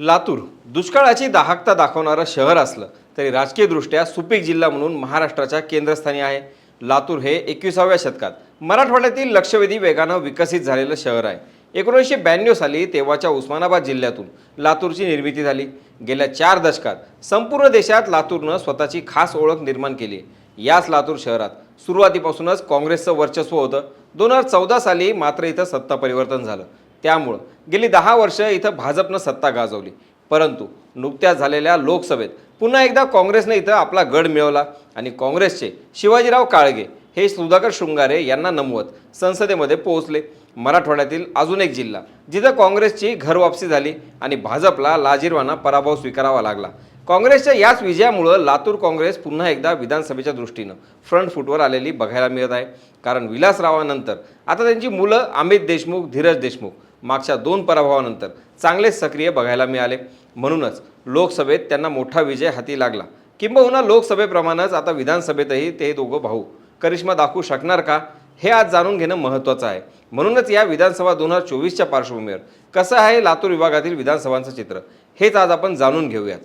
लातूर. दुष्काळाची दाहकता दाखवणारं शहर असलं तरी राजकीयदृष्ट्या सुपीक जिल्हा म्हणून महाराष्ट्राच्या केंद्रस्थानी आहे. लातूर हे एकविसाव्या शतकात मराठवाड्यातील लक्षवेधी वेगानं विकसित झालेलं शहर आहे. एकोणीसशे ब्याण्णव साली तेव्हाच्या उस्मानाबाद जिल्ह्यातून लातूरची निर्मिती झाली. गेल्या चार दशकात संपूर्ण देशात लातूरनं स्वतःची खास ओळख निर्माण केली. याच लातूर शहरात सुरुवातीपासूनच काँग्रेसचं वर्चस्व होतं. दोन हजार चौदा साली मात्र इथं सत्ता परिवर्तन झालं. त्यामुळं गेली दहा वर्ष इथं भाजपनं सत्ता गाजवली. परंतु नुकत्याच झालेल्या लोकसभेत पुन्हा एकदा काँग्रेसने इथं आपला गड मिळवला आणि काँग्रेसचे शिवाजीराव काळगे हे सुधाकर शृंगारे यांना नमवत संसदेमध्ये पोहोचले. मराठवाड्यातील अजून एक जिल्हा जिथं काँग्रेसची घरवापसी झाली आणि भाजपला लाजीरवाना पराभव स्वीकारावा लागला. काँग्रेसच्या याच विजयामुळं लातूर काँग्रेस पुन्हा एकदा विधानसभेच्या दृष्टीनं फ्रंट फूटवर आलेली बघायला मिळत आहे. कारण विलासरावानंतर आता त्यांची मुलं अमित देशमुख धीरज देशमुख मागच्या दोन पराभवानंतर चांगलेच सक्रिय बघायला मिळाले. म्हणूनच लोकसभेत त्यांना मोठा विजय हाती लागला. किंबहुना लोकसभेप्रमाणेच आता विधानसभेतही ते दोघं भाऊ. करिश्मा दाखवू शकणार का? हे आज जाणून घेणं महत्त्वाचं आहे. म्हणूनच या विधानसभा दोन हजार चोवीसच्या पार्श्वभूमीवर कसं आहे लातूर विभागातील विधानसभांचं चित्र? हेच आज आपण जाणून घेऊयात.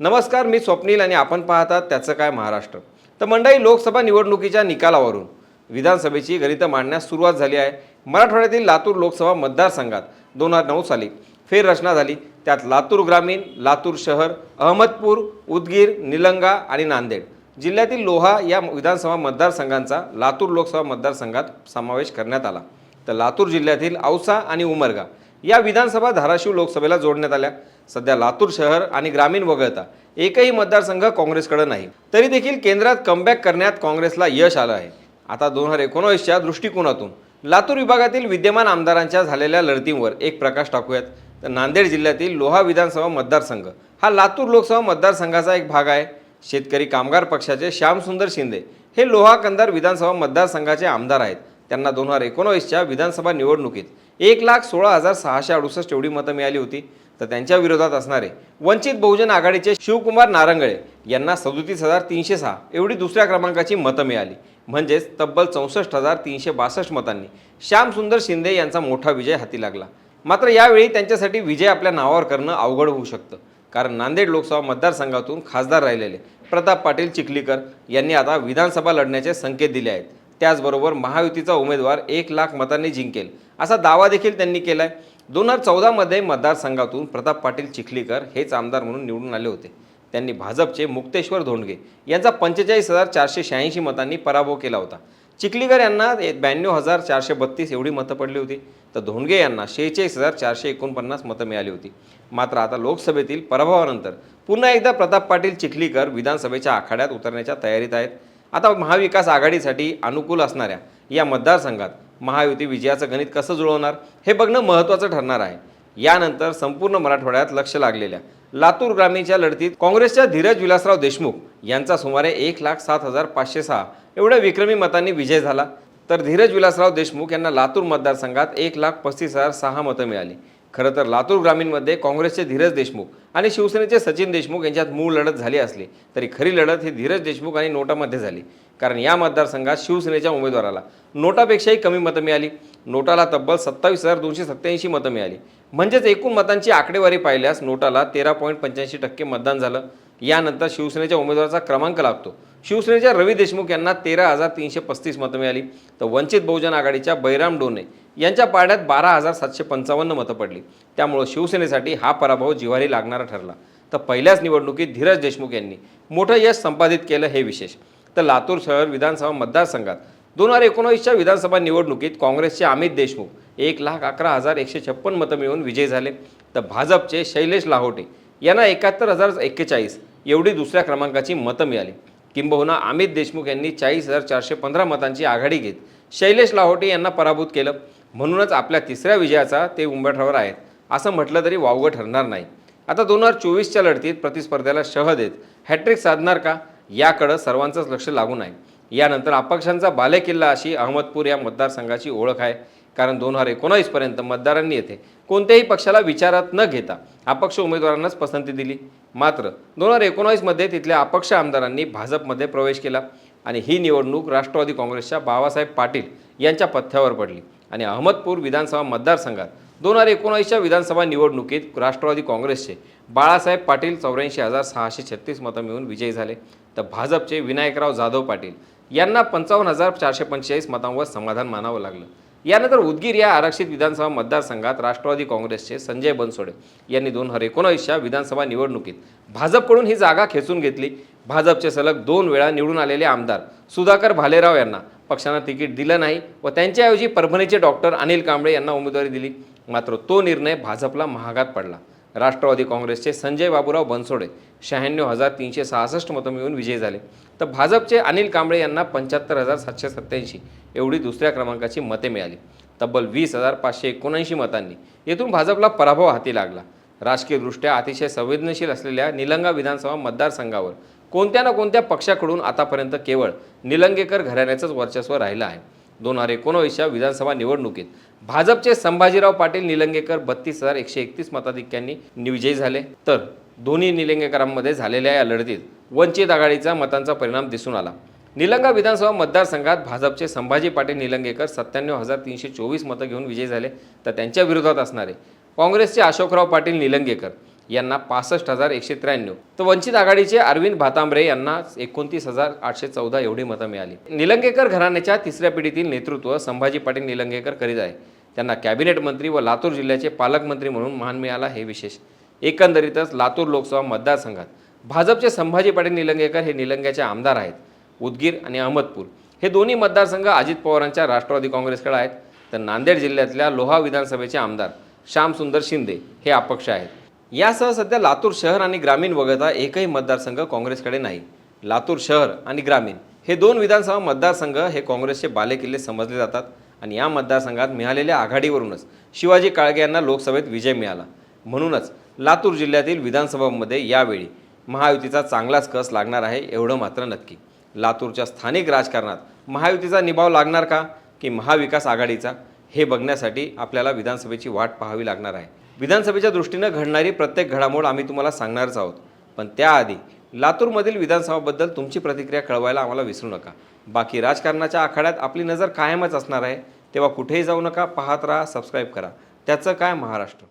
नमस्कार मी स्वप्नील आणि आपण पाहतात त्याचं काय महाराष्ट्र. तर मंडळी लोकसभा निवडणुकीच्या निकालावरून विधानसभेची गणितं मांडण्यास सुरुवात झाली आहे. मराठवाड्यातील लातूर लोकसभा मतदारसंघात दोन हजार नऊ साली फेररचना झाली. त्यात लातूर ग्रामीण लातूर शहर अहमदपूर उदगीर निलंगा आणि नांदेड. जिल्ह्यातील लोहा या विधानसभा मतदारसंघांचा लातूर लोकसभा मतदारसंघात समावेश करण्यात आला. तर लातूर जिल्ह्यातील औसा आणि उमरगा या विधानसभा धाराशिव लोकसभेला जोडण्यात आल्या. सध्या लातूर शहर आणि ग्रामीण वगळता एकही मतदारसंघ काँग्रेसकडे नाही. तरी देखील केंद्रात कमबॅक करण्यात काँग्रेसला यश आलं आहे. आता दोन हजार एकोणावीसच्या दृष्टिकोनातून लातूर विभागातील विद्यमान आमदारांच्या झालेल्या लढतींवर एक प्रकाश टाकूयात. तर नांदेड जिल्ह्यातील लोहा विधानसभा मतदारसंघ. हा लातूर लोकसभा मतदारसंघाचा एक भाग आहे. शेतकरी कामगार पक्षाचे श्यामसुंदर शिंदे हे लोहा कंदार विधानसभा मतदारसंघाचे आमदार आहेत. त्यांना दोन हजार एकोणावीसच्या विधानसभा निवडणुकीत एक लाख सोळा हजार सहाशे अडुसष्ट एवढी मतं मिळाली होती. तर त्यांच्या विरोधात असणारे वंचित बहुजन आघाडीचे शिवकुमार नारंगळे यांना सदोतीस हजार तीनशे सहा एवढी दुसऱ्या क्रमांकाची मतं मिळाली. म्हणजेच तब्बल चौसष्ट हजार तीनशे बासष्ट मतांनी श्यामसुंदर शिंदे यांचा मोठा विजय हाती लागला. मात्र यावेळी त्यांच्यासाठी विजय आपल्या नावावर करणं अवघड होऊ शकतं. कारण नांदेड लोकसभा मतदारसंघातून खासदार राहिलेले प्रताप पाटील चिखलीकर यांनी आता विधानसभा लढण्याचे संकेत दिले आहेत. त्याचबरोबर महायुतीचा उमेदवार एक लाख मतांनी जिंकेल. असा दावा देखील त्यांनी केला आहे दोन हजार चौदामध्ये मतदारसंघातून प्रताप पाटील चिखलीकर हेच आमदार म्हणून निवडून आले होते. त्यांनी भाजपचे मुक्तेश्वर धोंडगे यांचा पंचेचाळीस हजार चारशे शहाऐंशी मतांनी पराभव केला होता. चिखलीकर यांना ब्याण्णव हजार चारशे बत्तीस एवढी मतं पडली होती. तर धोंडगे यांना शेहेचाळीस हजार चारशे एकोणपन्नास मतं मिळाली होती. मात्र आता लोकसभेतील पराभवानंतर पुन्हा एकदा प्रताप पाटील चिखलीकर विधानसभेच्या आखाड्यात उतरण्याच्या तयारीत आहेत. आता महाविकास आघाडीसाठी अनुकूल असणाऱ्या या मतदारसंघात महायुती विजयाचं गणित कसं जुळवणार हे बघणं महत्त्वाचं ठरणार आहे. यानंतर संपूर्ण मराठवाड्यात लक्ष लागलेल्या लातूर ग्रामीणच्या लढतीत काँग्रेसच्या धीरज विलासराव देशमुख यांचा सुमारे एक लाख सात हजार पाचशे सहा एवढ्या विक्रमी मतांनी विजय झाला. तर धीरज विलासराव देशमुख यांना लातूर मतदारसंघात एक लाख पस्तीस हजार सहा मतं मिळाली. खरं तर लातूर ग्रामीणमध्ये काँग्रेसचे धीरज देशमुख आणि शिवसेनेचे सचिन देशमुख यांच्यात मूळ लढत झाली असली तरी खरी लढत ही धीरज देशमुख आणि नोटामध्ये झाली. कारण या मतदारसंघात शिवसेनेच्या उमेदवाराला नोटापेक्षाही कमी मतं मिळाली. नोटाला तब्बल सत्तावीस हजार दोनशे सत्त्याऐंशी मतं मिळाली. म्हणजेच एकूण मतांची आकडेवारी पाहिल्यास नोटाला तेरा पॉईंट पंच्याऐंशी टक्के मतदान झालं. यानंतर शिवसेनेच्या उमेदवाराचा क्रमांक लागतो. शिवसेनेच्या रवी देशमुख यांना तेरा हजार तीनशे पस्तीस मतं मिळाली. तर वंचित बहुजन आघाडीच्या बैराम डोने यांच्या पाड्यात बारा हजार सातशे पंचावन्न मतं पडली. त्यामुळं शिवसेनेसाठी हा पराभव जिव्हारी लागणारा ठरला. तर पहिल्याच निवडणुकीत धीरज देशमुख यांनी मोठं यश संपादित केलं हे विशेष. तर लातूर शहर विधानसभा मतदारसंघात दोन हजार एकोणावीसच्या विधानसभा निवडणुकीत काँग्रेसचे अमित देशमुख एक लाख अकरा हजार एकशे छप्पन मतं मिळवून विजयी झाले. तर भाजपचे शैलेश लाहोटे यांना एकाहत्तर हजार एक्केचाळीस एवढी दुसऱ्या क्रमांकाची मतं मिळाली. किंबहुना अमित देशमुख यांनी चाळीस हजार चारशे पंधरा मतांची आघाडी घेत शैलेश लाहोटे यांना पराभूत केलं. म्हणूनच आपल्या तिसऱ्या विजयाचा ते उंबरठ्यावर आहेत. असं म्हटलं तरी वावगं ठरणार नाही. आता दोन हजार चोवीसच्या लढतीत प्रतिस्पर्ध्याला शह देत हॅट्रिक साधणार का? याकडं सर्वांचंच लक्ष लागून आहे यानंतर अपक्षांचा बालेकिल्ला अशी अहमदपूर या मतदारसंघाची ओळख आहे. कारण दोन हजार एकोणावीसपर्यंत मतदारांनी येथे कोणत्याही पक्षाला विचारात न घेता अपक्ष उमेदवारांनाच पसंती दिली. मात्र दोन हजार एकोणावीसमध्ये तिथल्या अपक्ष आमदारांनी भाजपमध्ये प्रवेश केला आणि ही निवडणूक राष्ट्रवादी काँग्रेसच्या बाबासाहेब पाटील यांच्या पथ्यावर पडली. आणि अहमदपूर विधानसभा मतदारसंघात दोन हजार एकोणावीसच्या विधानसभा निवडणुकीत राष्ट्रवादी काँग्रेसचे बाळासाहेब पाटील चौऱ्याऐंशी हजार सहाशे छत्तीस मतं मिळून विजयी झाले. तर भाजपचे विनायकराव जाधव पाटील यांना पंचावन्न हजार चारशे पंचेचाळीस मतांवर समाधान मानावं लागलं. यानंतर उदगीर या आरक्षित विधानसभा मतदारसंघात राष्ट्रवादी काँग्रेसचे संजय बनसोडे यांनी दोन हजार एकोणावीसच्या विधानसभा निवडणुकीत भाजपकडून ही जागा खेचून घेतली. भाजपचे सलग दोन वेळा निवडून आलेले आमदार सुधाकर भालेराव यांना पक्षांना तिकीट दिलं नाही व त्यांच्याऐवजी परभणीचे डॉक्टर अनिल कांबळे यांना उमेदवारी दिली. मात्र तो निर्णय भाजपला महागात पडला. राष्ट्रवादी काँग्रेसचे संजय बाबूराव बनसोडे शहाण्णव हजार तीनशे सहासष्ट मतं मिळून विजयी झाले. तर भाजपचे अनिल कांबळे यांना पंच्याहत्तर हजार सातशे सत्त्याऐंशी एवढी दुसऱ्या क्रमांकाची मते मिळाली. तब्बल वीस हजार पाचशे एकोणऐंशी मतांनी येथून भाजपला पराभव हाती लागला. राजकीयदृष्ट्या अतिशय संवेदनशील असलेल्या निलंगा विधानसभा मतदारसंघावर कोणत्या ना कोणत्या पक्षाकडून आतापर्यंत केवळ निलंगेकर घराण्याचंच वर्चस्व राहिलं आहे. दोन हजार एकोणावीसच्या विधानसभा निवडणुकीत भाजपचे संभाजीराव पाटील निलंगेकर बत्तीस हजार एकशे एकतीस मताधिक्यांनी विजयी झाले. तर दोन्ही निलंगेकरांमध्ये झालेल्या या लढतीत वंचित आघाडीचा मतांचा परिणाम दिसून आला. निलंगा विधानसभा मतदारसंघात भाजपचे संभाजी पाटील निलंगेकर सत्त्याण्णव हजार तीनशे चोवीस मतं घेऊन विजयी झाले तर त्यांच्या विरोधात असणारे काँग्रेसचे अशोकराव पाटील निलंगेकर यांना पासष्ट हजार एकशे त्र्याण्णव. तर वंचित आघाडीचे अरविंद भातांबरे यांना एकोणतीस हजार आठशे चौदा एवढी मतं मिळाली. निलंगेकर घराण्याच्या तिसऱ्या पिढीतील नेतृत्व संभाजी पाटील निलंगेकर करीत आहे. त्यांना कॅबिनेट मंत्री व लातूर जिल्ह्याचे पालकमंत्री म्हणून मान मिळाला हे विशेष. एकंदरीतच लातूर लोकसभा मतदारसंघात भाजपचे संभाजी पाटील निलंगेकर हे निलंग्याचे आमदार आहेत. उदगीर आणि अहमदपूर हे दोन्ही मतदारसंघ अजित पवारांच्या राष्ट्रवादी काँग्रेसकडे आहेत. तर नांदेड जिल्ह्यातल्या लोहा विधानसभेचे आमदार श्यामसुंदर शिंदे हे अपक्ष आहेत. यासह सध्या लातूर शहर आणि ग्रामीण वगळता एकही मतदारसंघ काँग्रेसकडे नाही. लातूर शहर आणि ग्रामीण हे दोन विधानसभा मतदारसंघ हे काँग्रेसचे बालेकिल्ले समजले जातात आणि या मतदारसंघात मिळालेल्या आघाडीवरूनच शिवाजी काळगे यांना लोकसभेत विजय मिळाला. म्हणूनच लातूर जिल्ह्यातील विधानसभामध्ये यावेळी महायुतीचा चांगलाच कस लागणार आहे एवढं मात्र नक्की. लातूरच्या स्थानिक राजकारणात महायुतीचा निभाव लागणार का? की महाविकास आघाडीचा? हे बघण्यासाठी आपल्याला विधानसभेची वाट पाहावी लागणार आहे. विधानसभेच्या दृष्टीनं घडणारी प्रत्येक घडामोड आम्ही तुम्हाला सांगणारच आहोत. पण त्याआधी लातूरमधील विधानसभाबद्दल तुमची प्रतिक्रिया कळवायला आम्हाला विसरू नका. बाकी राजकारणाच्या आखाड्यात आपली नजर कायमच असणार आहे तेव्हा कुठेही जाऊ नका पाहत राहा सबस्क्राईब करा. त्याचं काय महाराष्ट्र?